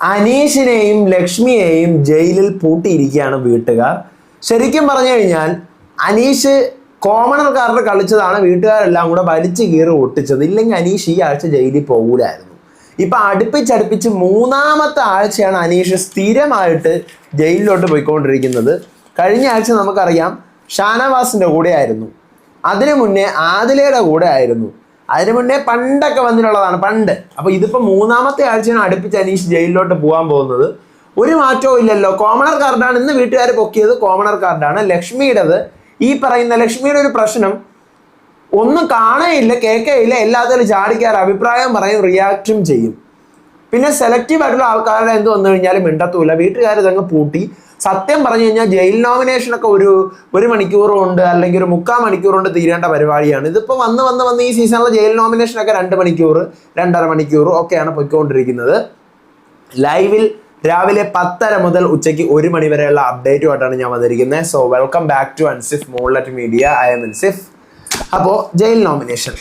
അനീഷിനെയും ലക്ഷ്മിയെയും ജയിലിൽ പൂട്ടിയിരിക്കുകയാണ് വീട്ടുകാർ. ശരിക്കും പറഞ്ഞു കഴിഞ്ഞാൽ അനീഷ് കോമണർ കാർഡ് കളിച്ചതാണ് വീട്ടുകാരെല്ലാം കൂടെ വലിച്ചു കീറി ഒട്ടിച്ചത്. ഇല്ലെങ്കിൽ അനീഷ് ഈ ആഴ്ച ജയിലിൽ പോകൂലായിരുന്നു. ഇപ്പൊ അടുപ്പിച്ചടുപ്പിച്ച് മൂന്നാമത്തെ ആഴ്ചയാണ് അനീഷ് സ്ഥിരമായിട്ട് ജയിലിലോട്ട് പോയിക്കൊണ്ടിരിക്കുന്നത്. കഴിഞ്ഞ ആഴ്ച നമുക്കറിയാം ഷാനവാസിന്റെ കൂടെ ആയിരുന്നു അതിനു മുന്നേ ആദിലയുടെ കൂടെ ആയിരുന്നു അതിനു മുന്നേ പണ്ടൊക്കെ വന്നിട്ടുള്ളതാണ് പണ്ട്. അപ്പൊ ഇതിപ്പോ മൂന്നാമത്തെ ആഴ്ചയാണ് അടുപ്പിച്ച് അനീഷ് ജയിലിലോട്ട് പോകാൻ പോകുന്നത്. ഒരു മാറ്റവും ഇല്ലല്ലോ. കോമണർ കാർഡാണ് ഇന്ന് വീട്ടുകാർ പൊക്കിയത്. കോമണർ കാർഡാണ്. ലക്ഷ്മിയുടേത്. ഈ പറയുന്ന ലക്ഷ്മിയുടെ ഒരു പ്രശ്നം ഒന്നും കാണേയില്ല കേൾക്കേയില്ല എല്ലാത്തിലും ചാടിക്കാറ് അഭിപ്രായം പറയും റിയാക്റ്റും ചെയ്യും. പിന്നെ സെലക്റ്റീവ് ആയിട്ടുള്ള ആൾക്കാരുടെ എന്ത് വന്നു കഴിഞ്ഞാലും മിണ്ടത്തൂല. വീട്ടുകാർ ഇതങ്ങ് പൂട്ടി. സത്യം പറഞ്ഞു കഴിഞ്ഞാൽ ജയിൽ നോമിനേഷൻ ഒക്കെ ഒരു ഒരു മണിക്കൂർ കൊണ്ട് അല്ലെങ്കിൽ ഒരു മുക്കാൽ മണിക്കൂർ കൊണ്ട് തീരേണ്ട പരിപാടിയാണ്. ഇതിപ്പോൾ വന്ന് വന്ന് വന്ന് ഈ സീസണിലെ ജയിൽ നോമിനേഷൻ ഒക്കെ രണ്ട് മണിക്കൂർ രണ്ടര മണിക്കൂർ ഒക്കെയാണ് പൊയ്ക്കൊണ്ടിരിക്കുന്നത്. ലൈവിൽ രാവിലെ പത്തര മുതൽ ഉച്ചയ്ക്ക് ഒരു മണി വരെയുള്ള അപ്ഡേറ്റുമായിട്ടാണ് ഞാൻ വന്നിരിക്കുന്നത്. So welcome back to Ansif മോൺലറ്റ് media I M Ansif അപ്പോൾ ജയിൽ നോമിനേഷൻ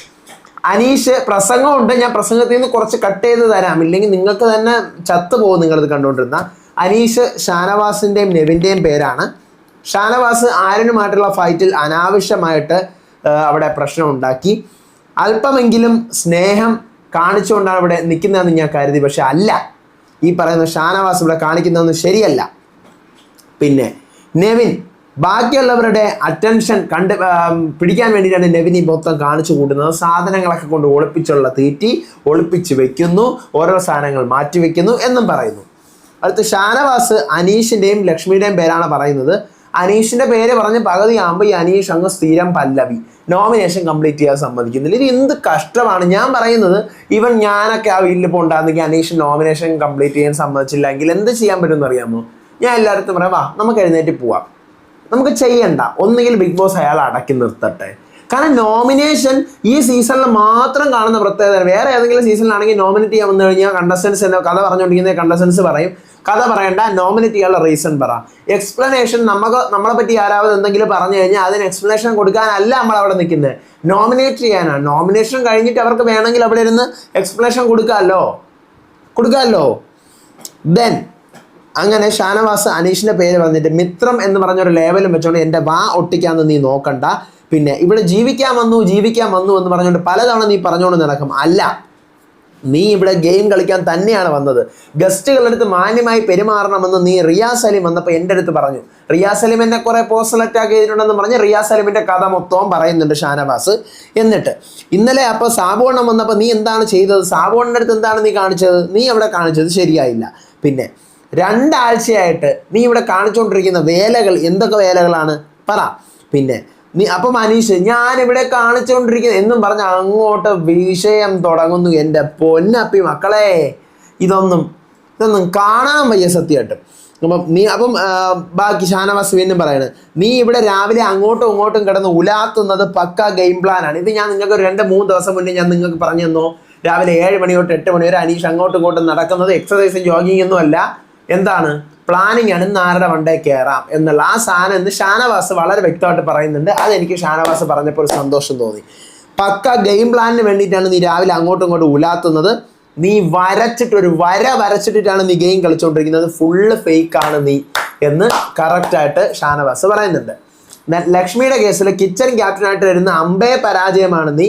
അനീഷ് പ്രസംഗമുണ്ട് ഞാൻ പ്രസംഗത്തിൽ നിന്ന് കുറച്ച് കട്ട് ചെയ്ത് തരാം. ഇല്ലെങ്കിൽ നിങ്ങൾക്ക് തന്നെ ചത്തുപോകും നിങ്ങളിത് കണ്ടുകൊണ്ടിരുന്ന. അനീഷ് ഷാനവാസിന്റെയും നെവിന്റെയും പേരാണ്. ഷാനവാസ് ആരനുമായിട്ടുള്ള ഫൈറ്റിൽ അനാവശ്യമായിട്ട് അവിടെ പ്രശ്നം ഉണ്ടാക്കി അല്പമെങ്കിലും സ്നേഹം കാണിച്ചുകൊണ്ടാണ് ഇവിടെ നിൽക്കുന്നതെന്ന് ഞാൻ കരുതി. പക്ഷെ അല്ല. ഈ പറയുന്ന ഷാനവാസ് ഇവിടെ കാണിക്കുന്നതൊന്നും ശരിയല്ല. പിന്നെ നെവിൻ ബാക്കിയുള്ളവരുടെ അറ്റൻഷൻ കണ്ട് പിടിക്കാൻ വേണ്ടിയിട്ടാണ് നെവിൻ ഈ മൊത്തം കാണിച്ചു കൂട്ടുന്നത്. സാധനങ്ങളൊക്കെ കൊണ്ട് ഒളിപ്പിച്ചുള്ള തീറ്റി ഒളിപ്പിച്ച് വെക്കുന്നു. ഓരോ സാധനങ്ങൾ മാറ്റി വെക്കുന്നു എന്നും പറയുന്നു. അടുത്ത് ഷാനവാസ് അനീഷിന്റെയും ലക്ഷ്മിയുടെയും പേരാണ് പറയുന്നത്. അനീഷിന്റെ പേര് പറഞ്ഞ് പകുതിയാകുമ്പോൾ ഈ അനീഷ് അങ്ങ് സ്ഥിരം പല്ലവി. നോമിനേഷൻ കംപ്ലീറ്റ് ചെയ്യാൻ സമ്മതിക്കുന്നില്ല. ഇത് എന്ത് കഷ്ടമാണ്. ഞാൻ പറയുന്നത് ഇവൻ ഞാനൊക്കെ ആ വീട്ടിൽ പോണ്ടായിരുന്നെങ്കിൽ അനീഷ് നോമിനേഷൻ കംപ്ലീറ്റ് ചെയ്യാൻ സമ്മതിച്ചില്ലെങ്കിൽ എന്ത് ചെയ്യാൻ പറ്റുമെന്ന് അറിയാമോ? ഞാൻ എല്ലായിടത്തും പറയാം വാ നമുക്ക് എഴുന്നേറ്റ് പോവാം. നമുക്ക് ചെയ്യണ്ട. ഒന്നുകിൽ ബിഗ് ബോസ് അയാൾ അടക്കി നിർത്തട്ടെ. കാരണം നോമിനേഷൻ ഈ സീസണിൽ മാത്രം കാണുന്ന പ്രത്യേകത വേറെ ഏതെങ്കിലും സീസണിലാണെങ്കിൽ നോമിനേറ്റ് ചെയ്യാൻ വന്നു കഴിഞ്ഞാൽ കണ്ടസ്റ്റൻസ് എന്നോ കഥ പറഞ്ഞുകൊണ്ടിരിക്കുന്ന കണ്ടസ്റ്റൻസ് പറയും. കഥ പറയണ്ട നോമിനേറ്റ് ചെയ്യാനുള്ള റീസൺ പറ. എക്സ്പ്ലനേഷൻ നമുക്ക് നമ്മളെ പറ്റി ആരാവത് എന്തെങ്കിലും പറഞ്ഞു കഴിഞ്ഞാൽ അതിന് എക്സ്പ്ലനേഷൻ കൊടുക്കാനല്ല നമ്മൾ അവിടെ നിൽക്കുന്നത് നോമിനേറ്റ് ചെയ്യാനാണ് നോമിനേഷൻ കഴിഞ്ഞിട്ട് അവർക്ക് വേണമെങ്കിൽ അവിടെ ഇരുന്ന് എക്സ്പ്ലനേഷൻ കൊടുക്കാമല്ലോ കൊടുക്കാമല്ലോ ദെൻ അങ്ങനെ ഷാനവാസ് അനീഷിന്റെ പേര് പറഞ്ഞിട്ട് മിത്രം എന്ന് പറഞ്ഞൊരു ലേവലും വെച്ചോണ്ട് എന്റെ വാ ഒട്ടിക്കാന്ന് നീ നോക്കണ്ട. പിന്നെ ഇവിടെ ജീവിക്കാൻ വന്നു ജീവിക്കാൻ വന്നു എന്ന് പറഞ്ഞുകൊണ്ട് പലതവണ നീ പറഞ്ഞുകൊണ്ട് നടക്കും. അല്ല നീ ഇവിടെ ഗെയിം കളിക്കാൻ തന്നെയാണ് വന്നത്. ഗസ്റ്റുകളുടെ അടുത്ത് മാന്യമായി പെരുമാറണമെന്ന് നീ റിയാസ് സലീം വന്നപ്പോൾ എന്റെ അടുത്ത് പറഞ്ഞു. റിയാസ് സലീം എന്നെ കുറെ പോസ്റ്റൽ അറ്റാക്ക് ചെയ്തിട്ടുണ്ടെന്ന് പറഞ്ഞ് റിയാസ് സലീമിന്റെ കഥ മൊത്തവും പറയുന്നുണ്ട് ഷാനവാസ്. എന്നിട്ട് ഇന്നലെ അപ്പോൾ സാബോണം വന്നപ്പോൾ നീ എന്താണ് ചെയ്തത്? സാബോണിന്റെ അടുത്ത് എന്താണ് നീ കാണിച്ചത്? നീ അവിടെ കാണിച്ചത് ശരിയായില്ല. പിന്നെ രണ്ടാഴ്ചയായിട്ട് നീ ഇവിടെ കാണിച്ചുകൊണ്ടിരിക്കുന്ന വേലകൾ എന്തൊക്കെ വേലകളാണ്? പറ. പിന്നെ നീ അപ്പൊ മനീഷ് ഞാൻ ഇവിടെ കാണിച്ചുകൊണ്ടിരിക്കുന്നത് എന്നും പറഞ്ഞ് അങ്ങോട്ട് വിഷയം തുടങ്ങുന്നു എന്റെ പൊന്നപ്പി മക്കളെ. ഇതൊന്നും ഇതൊന്നും കാണാൻ വയ്യ സത്യമായിട്ട്. അപ്പം നീ അപ്പം ബാക്കി ഷാനവാസ് വീണ്ടും പറയണത് നീ ഇവിടെ രാവിലെ അങ്ങോട്ടും ഇങ്ങോട്ടും കിടന്ന് ഉലാത്തുന്നത് പക്ക ഗെയിം പ്ലാനാണ് ഇത് ഞാൻ നിങ്ങൾക്ക് രണ്ട് മൂന്ന് ദിവസം മുന്നേ ഞാൻ നിങ്ങൾക്ക് പറഞ്ഞു തന്നു. രാവിലെ ഏഴ് മണി തൊട്ട് എട്ട് മണി വരെ അനീഷ് അങ്ങോട്ടും ഇങ്ങോട്ടും നടക്കുന്നത് എക്സസൈസും ജോഗിങ് ഒന്നും അല്ല എന്താണ്? പ്ലാനിങ് ആണ് ഇന്ന് ആരുടെ വണ്ടേ കയറാം എന്നുള്ള ആ സാധനം ഇന്ന് ഷാനവാസ് വളരെ വ്യക്തമായിട്ട് പറയുന്നുണ്ട്. അതെനിക്ക് ഷാനവാസ് പറഞ്ഞപ്പോൾ ഒരു സന്തോഷം തോന്നി. പക്ക ഗെയിം പ്ലാനിന് വേണ്ടിയിട്ടാണ് നീ രാവിലെ അങ്ങോട്ടും ഇങ്ങോട്ടും ഉലാത്തുന്നത്. നീ വരച്ചിട്ട് ഒരു വര വരച്ചിട്ടിട്ടാണ് നീ ഗെയിം കളിച്ചുകൊണ്ടിരിക്കുന്നത് ഫുള്ള് ഫേക്ക് ആണ് നീ എന്ന് കറക്റ്റായിട്ട് ഷാനവാസ് പറയുന്നുണ്ട്. ലക്ഷ്മിയുടെ കേസിൽ കിച്ചൺ ക്യാപ്റ്റനായിട്ട് വരുന്ന അമ്പേ പരാജയമാണ് നീ.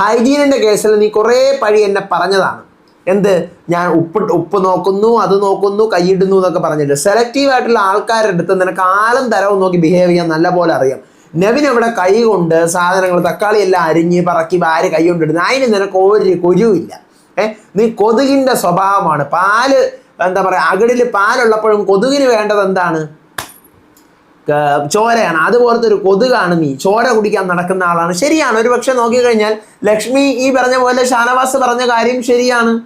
ഹൈജീനിന്റെ കേസിൽ നീ കുറേ പഴി എന്നെ പറഞ്ഞതാണ്. എന്ത്? ഞാൻ ഉപ്പ് ഉപ്പ് നോക്കുന്നു അത് നോക്കുന്നു കൈയിടുന്നു എന്നൊക്കെ പറഞ്ഞിട്ട് സെലക്റ്റീവ് ആയിട്ടുള്ള ആൾക്കാരുടെ അടുത്ത് നിനക്ക് ആളും തരവും നോക്കി ബിഹേവ് ചെയ്യാൻ നല്ല പോലെ അറിയാം. നെവിൻ അവിടെ കൈ കൊണ്ട് സാധനങ്ങൾ തക്കാളി എല്ലാം അരിഞ്ഞ് പറക്കി വാരി കൈ കൊണ്ടിടുന്നു അതിന് നിനക്ക് ഒരു കുരുവില്ല ഏ? നീ കൊതുകിന്റെ സ്വഭാവമാണ്. പാൽ എന്താ പറയാ അകടിൽ പാലുള്ളപ്പോഴും കൊതുകിന് വേണ്ടത് എന്താണ്? ചോരയാണ്. അതുപോലത്തെ ഒരു കൊതുകാണ് നീ ചോര കുടിക്കാൻ നടക്കുന്ന ആളാണ്. ശരിയാണ്. ഒരു പക്ഷെ നോക്കിക്കഴിഞ്ഞാൽ ലക്ഷ്മി ഈ പറഞ്ഞ പോലെ ഷാനവാസ് പറഞ്ഞ കാര്യം ശരിയാണ്.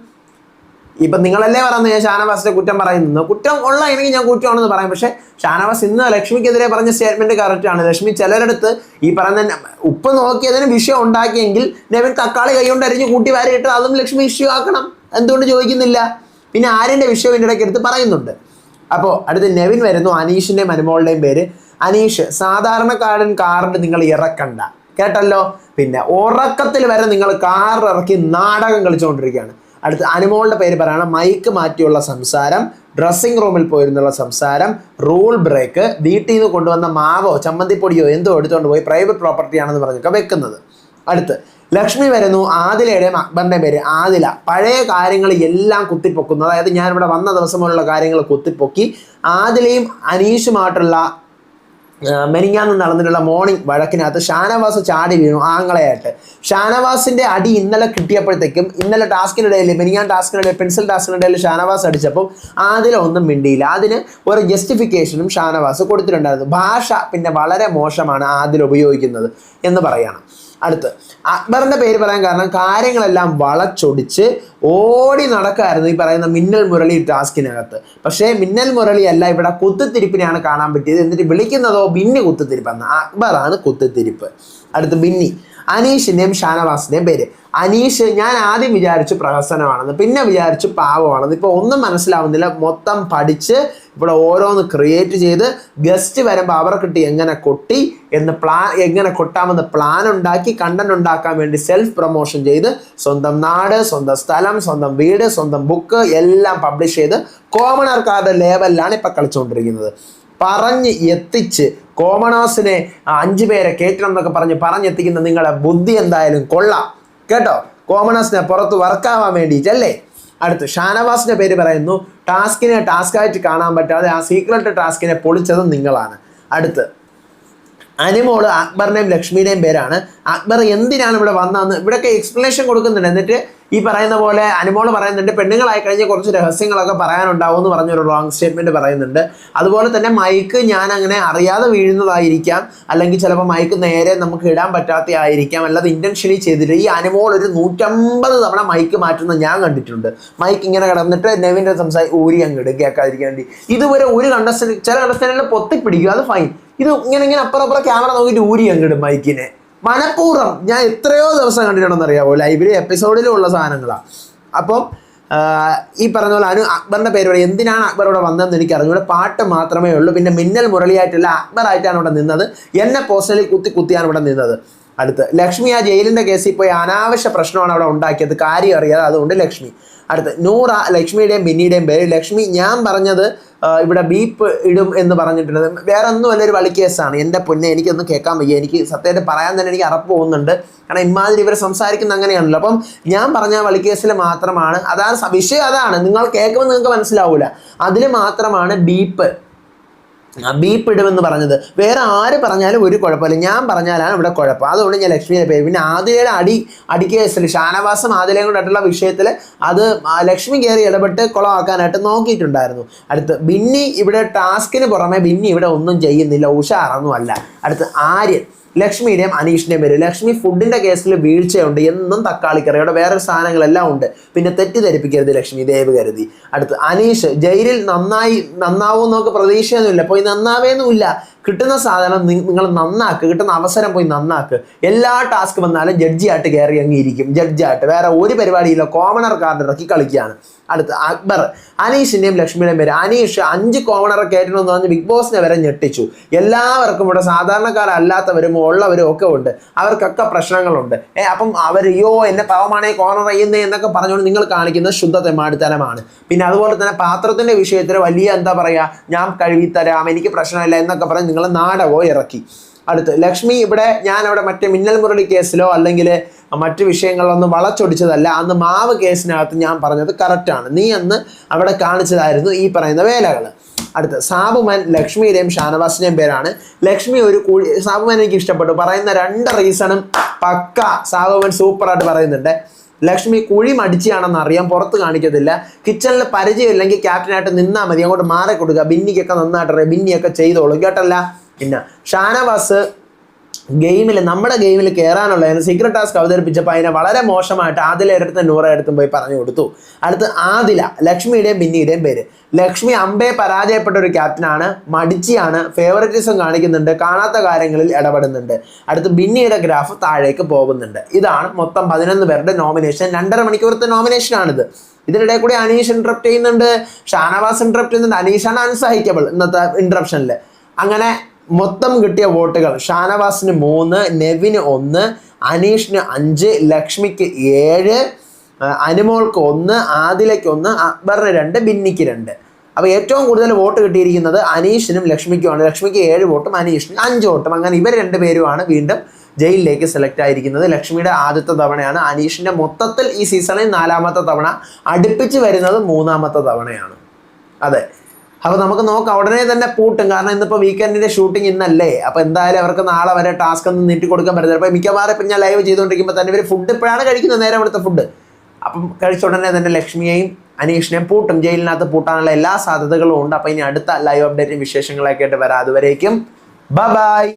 ഇപ്പൊ നിങ്ങളല്ലേ പറയുന്നത് ഞാൻ ഷാനവാസിന്റെ കുറ്റം പറയുന്നു? കുറ്റം ഉള്ള എനിക്ക് ഞാൻ കുറ്റമാണെന്ന് പറയാം. പക്ഷെ ഷാനവാസ് ഇന്ന് ലക്ഷ്മിക്കെതിരെ പറഞ്ഞ സ്റ്റേറ്റ്മെന്റ് കറക്റ്റ് ആണ്. ലക്ഷ്മി ചിലരടുത്ത് ഈ പറയുന്ന ഉപ്പ് നോക്കിയതിന് വിഷയം ഉണ്ടാക്കിയെങ്കിൽ നെവിൻ തക്കാളി കൈകൊണ്ട് അരിഞ്ഞ് കൂട്ടി വാരിയിട്ട് അതും ലക്ഷ്മി ഇഷ്യൂ ആക്കണം. എന്തുകൊണ്ട് ചോദിക്കുന്നില്ല? പിന്നെ ആര്യന്റെ വിഷയം ഇതിന്റെ ഇടയ്ക്ക് എടുത്ത് പറയുന്നുണ്ട്. അപ്പോൾ അടുത്ത് നെവിൻ വരുന്നു അനീഷിന്റെയും അനുമോളുടെയും പേര്. അനീഷ് സാധാരണക്കാരൻ കാറിന് നിങ്ങൾ ഇറക്കണ്ട. കേട്ടല്ലോ? പിന്നെ ഉറക്കത്തിൽ വരെ നിങ്ങൾ കാർ ഇറക്കി നാടകം കളിച്ചുകൊണ്ടിരിക്കുകയാണ്. അടുത്ത് അനുമോളുടെ പേര് പറയണം മൈക്ക് മാറ്റിയുള്ള സംസാരം ഡ്രസ്സിംഗ് റൂമിൽ പോയിരുന്നുള്ള സംസാരം റൂൾ ബ്രേക്ക് വീട്ടിൽ നിന്ന് കൊണ്ടുവന്ന മാവോ ചമ്മന്തിപ്പൊടിയോ എന്തോ എടുത്തുകൊണ്ട് പോയി പ്രൈവറ്റ് പ്രോപ്പർട്ടിയാണെന്ന് പറഞ്ഞൊക്കെ വെക്കുന്നത്. അടുത്ത്. ലക്ഷ്മി വരുന്നു ആദിലയുടെയും അക്ബറിന്റെയും പേര് ആദില. പഴയ കാര്യങ്ങൾ എല്ലാം കുത്തിപ്പൊക്കുന്നു. അതായത് ഞാൻ ഇവിടെ വന്ന ദിവസം മുതലുള്ള കാര്യങ്ങൾ കുത്തിപ്പൊക്കി ആദിലയും അനീഷുമായിട്ടുള്ള മെനിങ്ങാന്ന് നടന്നിട്ടുള്ള മോർണിംഗ് വഴക്കിനകത്ത് ഷാനവാസ് ചാടി വീണു ആങ്ങളെയായിട്ട്. ഷാനവാസിന്റെ അടി ഇന്നലെ കിട്ടിയപ്പോഴത്തേക്കും ഇന്നലെ ടാസ്കിനിടയിൽ മെനിങ്ങാൻ ടാസ്കിനിടയിൽ പെൻസിൽ ടാസ്കിനിടയിൽ ഷാനവാസ് അടിച്ചപ്പോൾ ആദില ഒന്നും മിണ്ടിയില്ല. അതിന് ഒരു ജസ്റ്റിഫിക്കേഷനും ഷാനവാസ് കൊടുത്തിട്ടുണ്ടായിരുന്നു. ഭാഷ പിന്നെ വളരെ മോശമാണ് ആദില ഉപയോഗിക്കുന്നത് എന്ന് പറയണം. അടുത്ത്. അക്ബറിന്റെ പേര് പറയാൻ കാരണം കാര്യങ്ങളെല്ലാം വളച്ചൊടിച്ച് ഓടി നടക്കായിരുന്നു ഈ പറയുന്ന മിന്നൽ മുരളി ടാസ്കിനകത്ത്. പക്ഷേ മിന്നൽ മുരളി അല്ല ഇവിടെ കുത്തിത്തിരിപ്പിനെയാണ് കാണാൻ പറ്റിയത്. എന്നിട്ട് വിളിക്കുന്നതോ ബിന്നി കുത്തുതിരിപ്പാണ് അക്ബറാണ് കുത്തിത്തിരിപ്പ്. അടുത്ത് ബിന്നി. അനീഷിന്റെയും ഷാനവാസിന്റെയും പേര്. അനീഷ് ഞാൻ ആദ്യം വിചാരിച്ചു പ്രഹസനമാണെന്ന് പിന്നെ വിചാരിച്ചു പാവമാണെന്ന്. ഇപ്പോൾ ഒന്നും മനസ്സിലാവുന്നില്ല. മൊത്തം പഠിച്ച് ഇവിടെ ഓരോന്ന് ക്രിയേറ്റ് ചെയ്ത് ഗസ്റ്റ് വരുമ്പോൾ അവരെ കിട്ടി എങ്ങനെ കൊട്ടി എന്ന് പ്ലാൻ എങ്ങനെ കൊട്ടാമെന്ന് പ്ലാൻ ഉണ്ടാക്കി കണ്ടന്റ് ഉണ്ടാക്കാൻ വേണ്ടി സെൽഫ് പ്രൊമോഷൻ ചെയ്ത് സ്വന്തം നാട് സ്വന്തം സ്ഥലം സ്വന്തം വീട് സ്വന്തം ബുക്ക് എല്ലാം പബ്ലിഷ് ചെയ്ത് കോമണർക്കാരുടെ ലേവലിലാണ് ഇപ്പം കളിച്ചുകൊണ്ടിരിക്കുന്നത് പറഞ്ഞ് എത്തിച്ച് കോമണേഴ്സിനെ അഞ്ചു പേരെ കയറ്റണം എന്നൊക്കെ പറഞ്ഞ് പറഞ്ഞെത്തിക്കുന്ന നിങ്ങളുടെ ബുദ്ധി എന്തായാലും കൊള്ളാം. കേട്ടോ? കോമണേഴ്സിനെ പുറത്ത് വർക്കാവാൻ വേണ്ടിയിട്ടല്ലേ അടുത്ത് ഷാനവാസിന്റെ പേര് പറയുന്നു ടാസ്കിനെ ടാസ്കായിട്ട് കാണാൻ പറ്റാതെ ആ സീക്രട്ട് ടാസ്കിനെ പൊളിച്ചത് നിങ്ങളാണ്. അടുത്ത് അനിമോൾ അക്ബറിന്റെയും ലക്ഷ്മിയുടെയും പേരാണ്. അക്ബർ എന്തിനാണ് ഇവിടെ വന്നതെന്ന് ഇവിടെയൊക്കെ എക്സ്പ്ലനേഷൻ കൊടുക്കുന്നുണ്ട്. എന്നിട്ട് ഈ പറയുന്ന പോലെ അനുമോൾ പറയുന്നുണ്ട് പെണ്ണുങ്ങളായി കഴിഞ്ഞാൽ കുറച്ച് രഹസ്യങ്ങളൊക്കെ പറയാനുണ്ടാവും എന്ന് പറഞ്ഞൊരു റോങ് സ്റ്റേറ്റ്മെന്റ് പറയുന്നുണ്ട്. അതുപോലെ തന്നെ മൈക്ക് ഞാൻ അങ്ങനെ അറിയാതെ വീഴുന്നതായിരിക്കാം. അല്ലെങ്കിൽ ചിലപ്പോൾ മൈക്ക് നേരെ നമുക്ക് ഇടാൻ പറ്റാത്ത ആയിരിക്കാം അല്ലാതെ ഇന്റൻഷനി ചെയ്തിട്ട് ഈ അനുമോൾ ഒരു നൂറ്റമ്പത് തവണ മൈക്ക് മാറ്റുന്ന ഞാൻ കണ്ടിട്ടുണ്ട്. മൈക്ക് ഇങ്ങനെ കിടന്നിട്ട് നെവിന്റെ സംസാരി ഊരി അങ്ങ് കേൾക്കാതിരിക്കാൻ വേണ്ടി. ഇതുവരെ ഒരു കണ്ടസ്റ്റൻ ചില കണ്ടസ്റ്റന്റിൽ പൊത്തിപ്പിടിക്കും. അത് ഫൈൻ ഇത് ഇങ്ങനെ ഇങ്ങനെ അപ്പുറം അപ്പുറം ക്യാമറ നോക്കിയിട്ട് ഊരി അങ്ങിടും മൈക്കിനെ മനഃപൂർവം ഞാൻ എത്രയോ ദിവസം കണ്ടിട്ടുണ്ടെന്ന് അറിയാമോ ലൈബ്രറി എപ്പിസോഡിലും ഉള്ള സാധനങ്ങളാണ് അപ്പം ഈ പറഞ്ഞ പോലെ അനു അക്ബറിന്റെ പേര് എന്തിനാണ് അക്ബർ ഇവിടെ വന്നതെന്ന് എനിക്ക് അറിഞ്ഞു ഇവിടെ പാട്ട് മാത്രമേ ഉള്ളൂ. പിന്നെ മിന്നൽ മുരളിയായിട്ടില്ല അക്ബർ ആയിട്ടാണ് ഇവിടെ നിന്നത്. എന്നെ പേഴ്സണലി കുത്തി കുത്തിയാണ് ഇവിടെ നിന്നത്. അടുത്ത് ലക്ഷ്മി ആ ജയിലിന്റെ കേസിൽ പോയി അനാവശ്യ പ്രശ്നമാണ് അവിടെ ഉണ്ടാക്കിയത്. കാര്യം അറിയാതെ അതുകൊണ്ട് ലക്ഷ്മി. അടുത്ത് നൂറ ലക്ഷ്മിയുടെയും ബിന്നിയുടെയും പേര്. ലക്ഷ്മി ഞാൻ പറഞ്ഞത് ഇവിടെ ബീപ്പ് ഇടും എന്ന് പറഞ്ഞിട്ടുണ്ട്. വേറെ ഒന്നും ഒരു വളി കേസാണ്. എന്റെ പൊന്നെ എനിക്കൊന്നും കേൾക്കാൻ വയ്യ. എനിക്ക് സത്യമായിട്ട് പറയാൻ തന്നെ എനിക്ക് അറപ്പ് പോകുന്നുണ്ട്. കാരണം ഇമാതിരി ഇവർ സംസാരിക്കുന്ന അങ്ങനെയാണല്ലോ. അപ്പം ഞാൻ പറഞ്ഞ വളിക്കേസിൽ മാത്രമാണ്. അതാണ് വിഷയം അതാണ്. നിങ്ങൾ കേൾക്കുമ്പോൾ നിങ്ങൾക്ക് മനസ്സിലാവില്ല അതിൽ മാത്രമാണ് ബീപ്പ്. ബീപ്പ് ഇടുമെന്ന് പറഞ്ഞത്. വേറെ ആര് പറഞ്ഞാലും ഒരു കുഴപ്പമില്ല. ഞാൻ പറഞ്ഞാലാണ് ഇവിടെ കുഴപ്പം. അതുകൊണ്ട് ഞാൻ ലക്ഷ്മിയെ പേര് പിന്നെ ആദിലയുടെ അടി അടിക്കേസിൽ ഷാനവാസം ആദിലയും കൂടായിട്ടുള്ള വിഷയത്തിൽ അത് ലക്ഷ്മി കയറി ഇടപെട്ട് കുളമാക്കാനായിട്ട് നോക്കിയിട്ടുണ്ടായിരുന്നു. അടുത്ത് ബിന്നി ഇവിടെ ടാസ്കിന് പുറമെ ബിന്നി ഇവിടെ ഒന്നും ചെയ്യുന്നില്ല. ഉഷാറൊന്നും അല്ല അടുത്ത് ആര്യൻ. ലക്ഷ്മിയുടെയും അനീഷിന്റെയും പേര്. ലക്ഷ്മി ഫുഡിന്റെ കേസിൽ വീഴ്ചയുണ്ട് എന്നും തക്കാളിക്കറിയുടെ വേറെ സാധനങ്ങളെല്ലാം ഉണ്ട്. പിന്നെ തെറ്റിദ്ധരിപ്പിക്കരുത് ലക്ഷ്മി ദേവ് കരുതി. അടുത്ത് അനീഷ് ജയിലിൽ നന്നായി നന്നാവും എന്നൊക്കെ പ്രതീക്ഷയൊന്നുമില്ല. പോയി നന്നാവേന്നുമില്ല. കിട്ടുന്ന സാധനം നിങ്ങൾ നന്നാക്ക് കിട്ടുന്ന അവസരം പോയി നന്നാക്ക്. എല്ലാ ടാസ്ക് വന്നാലും ജഡ്ജിയായിട്ട് കയറി അങ്ങ് ഇരിക്കും ജഡ്ജിയായിട്ട് വേറെ ഒരു പരിപാടിയില്ല കോമണർ കാർഡ് ഇറക്കി കളിക്കുകയാണ്. അടുത്ത് അക്ബർ അനീഷിന്റെയും ലക്ഷ്മിയുടെയും പേര്. അനീഷ് അഞ്ച് കോമണറെ കയറ്റണമെന്ന് പറഞ്ഞ് ബിഗ് ബോസിനെ വരെ ഞെട്ടിച്ചു. എല്ലാവർക്കും ഇവിടെ സാധാരണക്കാരല്ലാത്തവരും ഉള്ളവരും ഒക്കെ ഉണ്ട്. അവർക്കൊക്കെ പ്രശ്നങ്ങളുണ്ട്. ഏ അപ്പം അവർ അയ്യോ എന്നെ പാവമാണേ കോർണർ ചെയ്യുന്നേ എന്നൊക്കെ പറഞ്ഞുകൊണ്ട് നിങ്ങൾ കാണിക്കുന്ന ശുദ്ധ തെമാടിത്തരമാണ് പിന്നെ അതുപോലെ തന്നെ പാത്രത്തിന്റെ വിഷയത്തിൽ വലിയ എന്താ പറയാ ഞാൻ കഴുകിത്തരാം എനിക്ക് പ്രശ്നമില്ല എന്നൊക്കെ പറഞ്ഞ് നിങ്ങൾ നാടകോ ഇറക്കി. അടുത്ത് ലക്ഷ്മി ഇവിടെ ഞാൻ അവിടെ മറ്റേ മിന്നൽ മുരളി കേസിലോ അല്ലെങ്കിൽ മറ്റ് വിഷയങ്ങളൊന്നും വളച്ചൊടിച്ചതല്ല. അന്ന് മാവ് കേസിനകത്ത് ഞാൻ പറഞ്ഞത് കറക്റ്റാണ് നീ അന്ന് അവിടെ കാണിച്ചതായിരുന്നു ഈ പറയുന്ന വേലകൾ അടുത്ത് സാബുമൻ ലക്ഷ്മിയുടെയും ഷാനവാസിന്റെയും പേരാണ്. ലക്ഷ്മി ഒരു കൂടി സാബുമൻ എനിക്ക് ഇഷ്ടപ്പെട്ടു. പറയുന്ന രണ്ട് റീസണും പക്ക സാബുമൻ സൂപ്പറായിട്ട് പറയുന്നുണ്ട്. ലക്ഷ്മി കുഴി മടിച്ചാണെന്ന് അറിയാം പുറത്ത് കാണിക്കത്തില്ല. കിച്ചണിൽ പരിചയമില്ലെങ്കിൽ ക്യാപ്റ്റനായിട്ട് നിന്നാൽ മതി അങ്ങോട്ട് മാറി കൊടുക്കുക ബിന്നിക്കൊക്കെ നന്നായിട്ട് ബിന്നിയൊക്കെ ചെയ്തോളൂ. കേട്ടല്ല? പിന്നെ ഷാനവാസ് ഗെയിമിൽ നമ്മുടെ ഗെയിമിൽ കയറാനുള്ള സീക്രട്ട് ടാസ്ക് അവതരിപ്പിച്ചപ്പോൾ അതിനെ വളരെ മോശമായിട്ട് ആദില എടുത്ത് നൂറ എടുത്തും പോയി പറഞ്ഞു കൊടുത്തു. അടുത്ത് ആദില ലക്ഷ്മിയുടെയും ബിന്നിയുടെയും പേര്. ലക്ഷ്മി അമ്പയെ പരാജയപ്പെട്ട ഒരു ക്യാപ്റ്റനാണ് മടിച്ചിയാണ് ഫേവററ്റിസം കാണിക്കുന്നുണ്ട് കാണാത്ത കാര്യങ്ങളിൽ ഇടപെടുന്നുണ്ട്. അടുത്ത് ബിന്നിയുടെ ഗ്രാഫ് താഴേക്ക് പോകുന്നുണ്ട്. ഇതാണ് മൊത്തം പതിനൊന്ന് പേരുടെ നോമിനേഷൻ രണ്ടര മണിക്കൂറത്തെ നോമിനേഷനാണിത് ഇതിനിടെ കൂടി അനീഷ് ഇന്ററപ്റ്റ് ചെയ്യുന്നുണ്ട് ഷാനവാസ് ഇന്ററപ്റ്റ് ചെയ്യുന്നുണ്ട് അനീഷാണ് അൺസഹിക്കബിൾ ഇന്നത്തെ ഇന്ററപ്ഷനിൽ അങ്ങനെ മൊത്തം കിട്ടിയ വോട്ടുകൾ ഷാനവാസിന് മൂന്ന് നെവിന് ഒന്ന് അനീഷിന് അഞ്ച് ലക്ഷ്മിക്ക് ഏഴ് അനുമോൾക്ക് ഒന്ന് ആദിലയ്ക്ക് ഒന്ന് അക്ബറിന് രണ്ട് ബിന്നിക്ക് രണ്ട്. അപ്പോൾ ഏറ്റവും കൂടുതൽ വോട്ട് കിട്ടിയിരിക്കുന്നത് അനീഷിനും ലക്ഷ്മിക്കുമാണ് ലക്ഷ്മിക്ക് ഏഴ് വോട്ടും അനീഷിന് അഞ്ച് വോട്ടും. അങ്ങനെ ഇവർ രണ്ട് പേരുമാണ് വീണ്ടും ജയിലിലേക്ക് സെലക്ട് ആയിരിക്കുന്നത്. ലക്ഷ്മിയുടെ ആദ്യത്തെ തവണയാണ് അനീഷിന്റെ മൊത്തത്തിൽ ഈ സീസണിൽ നാലാമത്തെ തവണ അടുപ്പിച്ച് വരുന്നത് മൂന്നാമത്തെ തവണയാണ്. അതെ. അപ്പോൾ നമുക്ക് നോക്കാം. ഉടനെ തന്നെ പൂട്ടും. കാരണം ഇന്നിപ്പോൾ വീക്കെൻഡിന്റെ ഷൂട്ടിംഗ് ഇന്നല്ലേ. അപ്പോൾ എന്തായാലും അവർക്ക് നാളെ വരെ ടാസ്ക് ഒന്നും നീട്ടി കൊടുക്കാൻ പറ്റില്ല അപ്പോൾ മിക്കവാറും ഇപ്പം ഞാൻ ലൈവ് ചെയ്തുകൊണ്ടിരിക്കുമ്പോൾ തന്നെ ഇവർ ഫുഡ് ഇപ്പോഴാണ് കഴിക്കുന്നത് നേരെ അവിടുത്തെ ഫുഡ് അപ്പം കഴിച്ച ഉടനെ തന്നെ ലക്ഷ്മിയെയും അനീഷിനെയും പൂട്ടും. ജയിലിനകത്ത് പൂട്ടാനുള്ള എല്ലാ സാധ്യതകളും ഉണ്ട്. അപ്പോൾ ഇനി അടുത്ത ലൈവ് അപ്ഡേറ്റും വിശേഷങ്ങളൊക്കെ ആയിട്ട് വരാം. അതുവരേക്കും. ബൈ